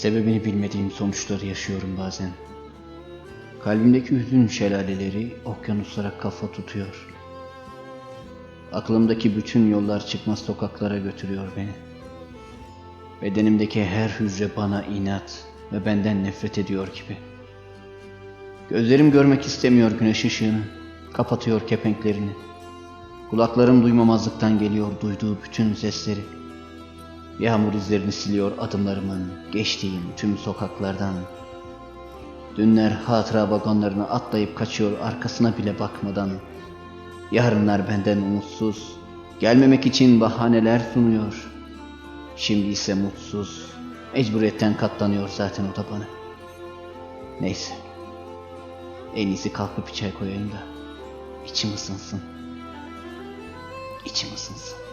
Sebebini bilmediğim sonuçları yaşıyorum bazen. Kalbimdeki hüzün şelaleleri okyanuslara kafa tutuyor. Aklımdaki bütün yollar çıkmaz sokaklara götürüyor beni. Bedenimdeki her hücre bana inat ve benden nefret ediyor gibi. Gözlerim görmek istemiyor güneş ışığını, kapatıyor kepenklerini. Kulaklarım duymamazlıktan geliyor duyduğu bütün sesleri. Yağmur izlerini siliyor adımlarımın, geçtiğim tüm sokaklardan. Dünler hatıra vagonlarına atlayıp kaçıyor arkasına bile bakmadan. Yarınlar benden umutsuz, gelmemek için bahaneler sunuyor. Şimdi ise mutsuz, mecburiyetten katlanıyor zaten o da bana. Neyse, en iyisi kalkıp bir çay koyayım da içim ısınsın. İçim ısınsın.